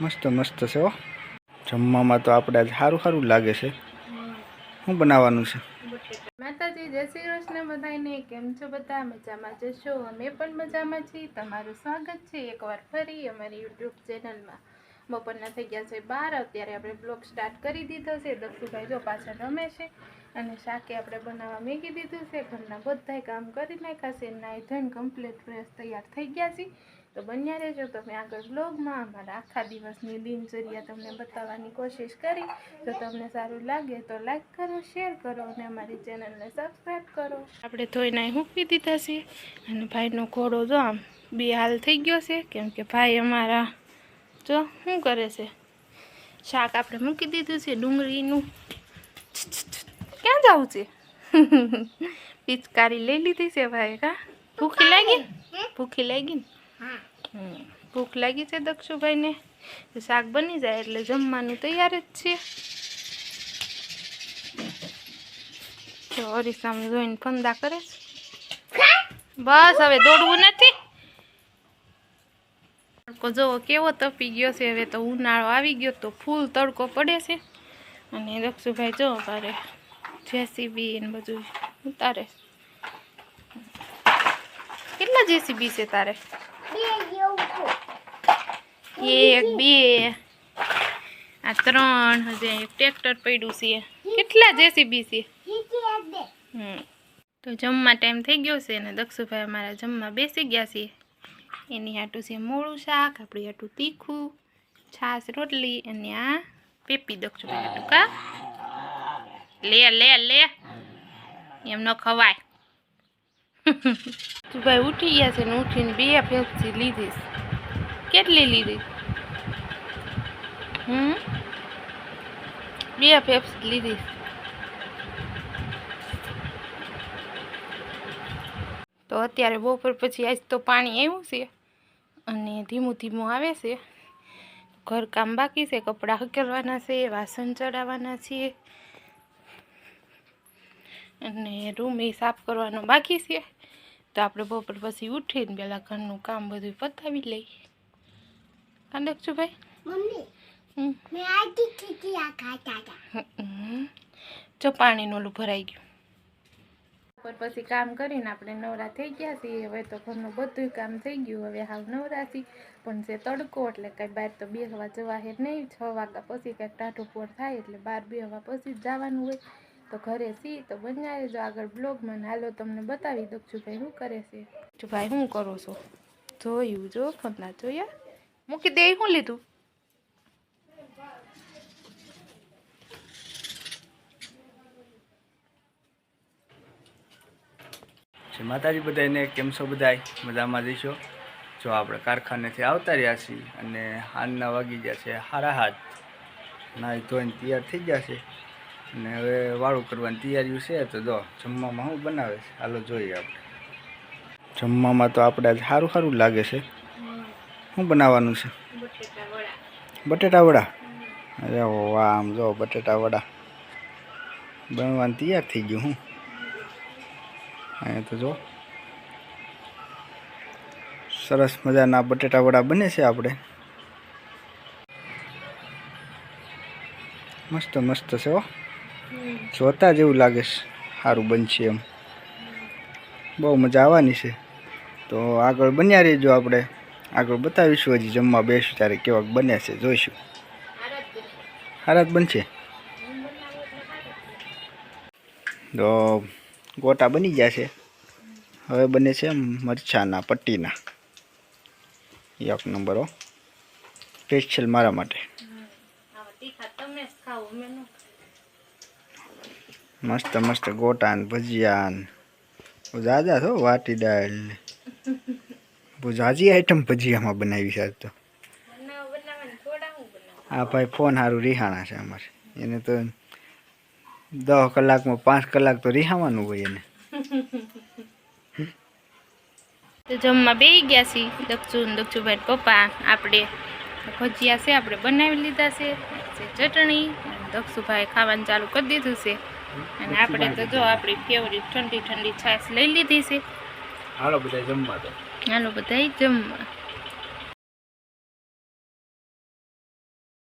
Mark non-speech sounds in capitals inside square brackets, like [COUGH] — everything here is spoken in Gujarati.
મસ્ત મસ્ત છે જમવામાં તો આપણે આજે સારું સારું લાગે છે. શું બનાવવાનું છે? માતાજી, જય શ્રી કૃષ્ણ બધાને કેમ છો બધા? મજામાં જશો અમે પણ મજામાં છીએ. તમારું સ્વાગત છે એકવાર ફરી અમારી યુટ્યુબ ચેનલમાં. બપોરના થઈ ગયા છે બાર. અત્યારે આપણે બ્લોગ સ્ટાર્ટ કરી દીધો છે. દક્ષુભાઈ જો પાછળ રમે છે અને શાકે આપણે બનાવવા મેગી દીધું છે. ઘરના બધાય કામ કરી નાખ્યા છે. નાઈ ધોઈને કમ્પ્લીટ ફ્રેશ તૈયાર થઈ ગયા છે. તો બન્યા રહેજો. તમે આગળ બ્લોગમાં અમારા આખા દિવસની દિનચર્યા તમને બતાવવાની કોશિશ કરી. જો તમને સારું લાગે તો લાઈક કરો શેર કરો અને અમારી ચેનલને સબસ્ક્રાઈબ કરો. આપણે ધોઈને મૂકી દીધા છે અને ભાઈનો ઘોડો જો આમ બે હાલ થઈ ગયો છે. કેમ કે ભાઈ અમારા જો શું કરે છે? શાક આપણે મૂકી દીધું છે ડુંગળીનું. ક્યાં જવું છે? પિચકારી લઈ લીધી છે ભાઈ કા ભૂખી લાગી? ભૂખી લાગી ને? ભૂખ લાગી છે દક્ષુભાઈને. તો શાક બની જાય એટલે જમવાનું તૈયાર જ છે. જો અરીસામાં જોઈને ફંદા કરે બસ, હવે દોડવું નથી. જોવો કેવો તપી ગયો છે, હવે તો ઉનાળો આવી ગયો તો ફૂલ તડકો પડે છે. અને દક્ષુભાઈ જો અમારે જેસીબી ને બધું ઉતારે કેટલા જેસીબી છે તારે? એક, બે. આ ત્રણ હજે ટ્રેક્ટર પડ્યું છે. કેટલા જેસીબી છે? તો જમવા ટાઈમ થઈ ગયો છે ને, દક્ષુભાઈ અમારા જમવા બેસી ગયા છે. એની હાટું છે મોળું શાક, આપણી હાટું તીખું, છાશ, રોટલી, અને આ પેપી દક્ષુભાઈ હાટું, કા? લે લે લે. એમ ન ખવાય. [LAUGHS] ભાઈ ઉઠી ગયા છે ને ઉઠીને બે પેપ્સી લીધી કેટલી લીધી? હમ? બે પેપ્સી લીધી તો અત્યારે બપોર પછી આજ તો પાણી આવ્યું છે. અને ધીમું ધીમું આવે છે. ઘરકામ બાકી છે કપડાં હકેલવાના છે વાસણ ચડાવવાના છીએ અને રૂમ એ સાફ કરવાનો બાકી છે. તો આપણે બપોર પછી ઉઠીને પહેલાં ઘરનું કામ બધું પતાવી લઈએ. કાંડક છું ભાઈ હમ હમ. જો પાણીનું ઓલું ભરાઈ ગયું. બપોર પછી કામ કરીને આપણે નવરા થઈ ગયા છીએ. હવે તો ઘરનું બધું કામ થઈ ગયું. હવે હાવ નવરા છીએ. પણ જે તડકો એટલે કાંઈ બહાર તો બે હવા જવાહેર નહીં. છ વાગ્યા પછી કાંઈક ટાઢું પોર થાય એટલે બહાર બે હવા પછી જ જવાનું હોય. તો ઘરે સી તો બનાવે જો આગળ બ્લોગમાં હાલો તમને બતાવી દઉં છું ભાઈ શું કરે છે. ભાઈ શું કરો છો? જોયું જો ફોનના જોયા. મૂકી દે શું લીધું? છે. માતાજી બધાને કેમ છો બધાય? મજામાં જઈશો? જો આપણે કારખાનેથી આવતા રહ્યા છીએ અને હાનના વાગી ગયા છે હારા હાથ નાહી ધોઈને તૈયાર થઈ ગયા છે. અને હવે વાળું કરવાની તૈયારીઓ છે તો જો, જમવામાં શું બનાવે છે? હાલો જોઈએ આપણે. જમવામાં તો આપણે સારું સારું લાગે છે. શું બનાવવાનું છે? બટેટા વડા. અરે વાહ, આમ જો બટેટા વડા. બનવાનું તૈયાર થઈ ગયું હું. અહીંયા તો જો. સરસ મજાના બટેટા વડા બને છે આપણે. મસ્ત મસ્ત છે હો. જોતા જેવું લાગે સારું બનશે એમ. બહુ મજા આવવાની છે. તો આગળ બન્યા રહીજો આપણે. આગળ બતાવીશું હજી જમવા બેસું ત્યારે કેવાક બને છે, જોઈશું. જ બનશે. તો ગોટા બની ગયા છે હવે બને છે મરચાના પટ્ટીના. એક નંબર સ્પેશિયલ મારા માટે. મસ્ત મસ્ત ગોટા ને ભજીયા ને જાજા છો વાટી દાળ. બહુ જાજી આઈટમ ભજીયામાં બનાવી છે તો. આ ભાઈ ફોન સારું રિહાણા છે અમારે. એને તો દસ કલાકમાં પાંચ કલાક તો રિહાવાનું હોય એને. તો જમવા બેસી ગયા છીએ દક્ષુ દક્ષુભાઈ પપ્પા. આપણે ભજીયા છે આપણે બનાવી લીધા છે છે ચટણી દક્ષુભાઈ ખાવાનું ચાલુ કરી દીધું છે. અને આપણે તો જો આપણી ફેવરિટ ઠંડી ઠંડી છાશ લઈ લીધી છે. હાલો બધા જમવા તો હાલો બધા જમવા.